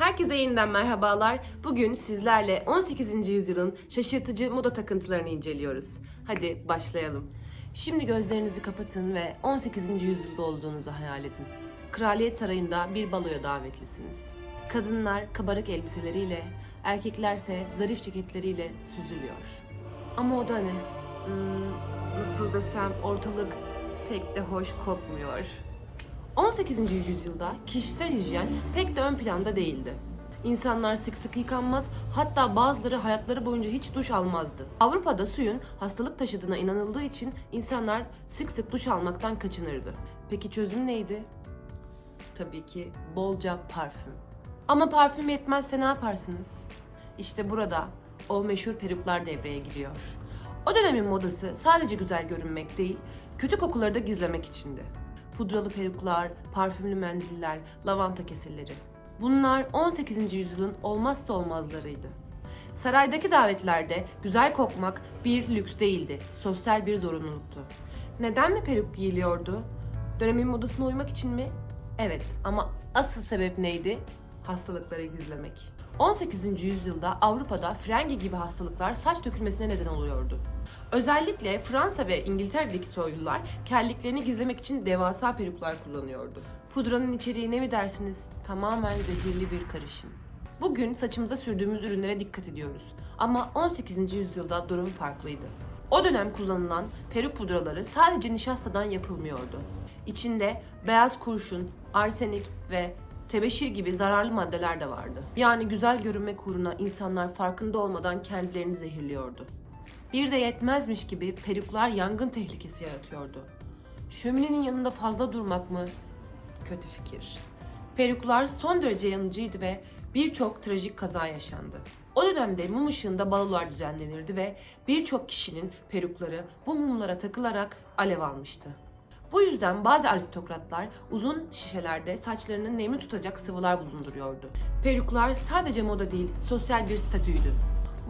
Herkese yeniden merhabalar. Bugün sizlerle 18. yüzyılın şaşırtıcı moda takıntılarını inceliyoruz. Hadi başlayalım. Şimdi gözlerinizi kapatın ve 18. yüzyılda olduğunuzu hayal edin. Kraliyet Sarayı'nda bir baloya davetlisiniz. Kadınlar kabarık elbiseleriyle, erkeklerse zarif ceketleriyle süzülüyor. Ama o da ne? Hmm, nasıl desem ortalık pek de hoş kokmuyor. 18. yüzyılda kişisel hijyen pek de ön planda değildi. İnsanlar sık sık yıkanmaz, hatta bazıları hayatları boyunca hiç duş almazdı. Avrupa'da suyun hastalık taşıdığına inanıldığı için insanlar sık sık duş almaktan kaçınırdı. Peki çözüm neydi? Tabii ki bolca parfüm. Ama parfüm yetmezse ne yaparsınız? İşte burada o meşhur peruklar devreye giriyor. O dönemin modası sadece güzel görünmek değil, kötü kokuları da gizlemek içindi. Pudralı peruklar, parfümlü mendiller, lavanta keseleri. Bunlar 18. yüzyılın olmazsa olmazlarıydı. Saraydaki davetlerde güzel kokmak bir lüks değildi, sosyal bir zorunluluktu. Neden mi peruk giyiliyordu? Dönemin modasına uymak için mi? Evet ama asıl sebep neydi? Hastalıkları gizlemek. 18. yüzyılda Avrupa'da frengi gibi hastalıklar saç dökülmesine neden oluyordu. Özellikle Fransa ve İngiltere'deki soylular kelliklerini gizlemek için devasa peruklar kullanıyordu. Pudranın içeriği ne mi dersiniz? Tamamen zehirli bir karışım. Bugün saçımıza sürdüğümüz ürünlere dikkat ediyoruz. Ama 18. yüzyılda durum farklıydı. O dönem kullanılan peruk pudraları sadece nişastadan yapılmıyordu. İçinde beyaz kurşun, arsenik ve tebeşir gibi zararlı maddeler de vardı. Yani güzel görünmek uğruna insanlar farkında olmadan kendilerini zehirliyordu. Bir de yetmezmiş gibi peruklar yangın tehlikesi yaratıyordu. Şöminenin yanında fazla durmak mı? Kötü fikir. Peruklar son derece yanıcıydı ve birçok trajik kaza yaşandı. O dönemde mum ışığında balolar düzenlenirdi ve birçok kişinin perukları bu mumlara takılarak alev almıştı. Bu yüzden bazı aristokratlar uzun şişelerde saçlarını nemli tutacak sıvılar bulunduruyordu. Peruklar sadece moda değil, sosyal bir statüydü.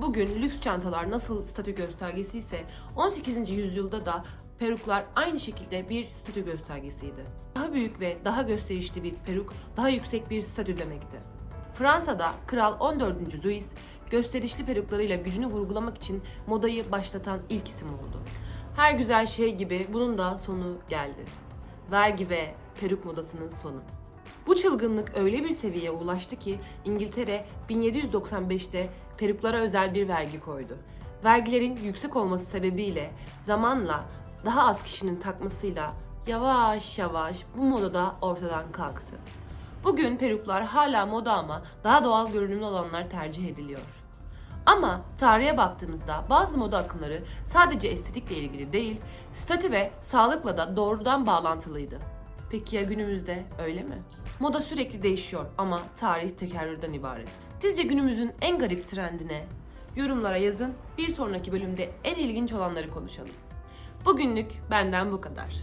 Bugün lüks çantalar nasıl statü göstergesi ise 18. yüzyılda da peruklar aynı şekilde bir statü göstergesiydi. Daha büyük ve daha gösterişli bir peruk daha yüksek bir statü demekti. Fransa'da Kral 14. Louis gösterişli peruklarıyla gücünü vurgulamak için modayı başlatan ilk isim oldu. Her güzel şey gibi bunun da sonu geldi. Vergi ve peruk modasının sonu. Bu çılgınlık öyle bir seviyeye ulaştı ki İngiltere 1795'te peruklara özel bir vergi koydu. Vergilerin yüksek olması sebebiyle zamanla daha az kişinin takmasıyla yavaş yavaş bu moda da ortadan kalktı. Bugün peruklar hala moda ama daha doğal görünümlü olanlar tercih ediliyor. Ama tarihe baktığımızda bazı moda akımları sadece estetikle ilgili değil, statü ve sağlıkla da doğrudan bağlantılıydı. Peki ya günümüzde öyle mi? Moda sürekli değişiyor ama tarih tekerrürden ibaret. Sizce günümüzün en garip trendi ne? Yorumlara yazın, bir sonraki bölümde en ilginç olanları konuşalım. Bugünlük benden bu kadar.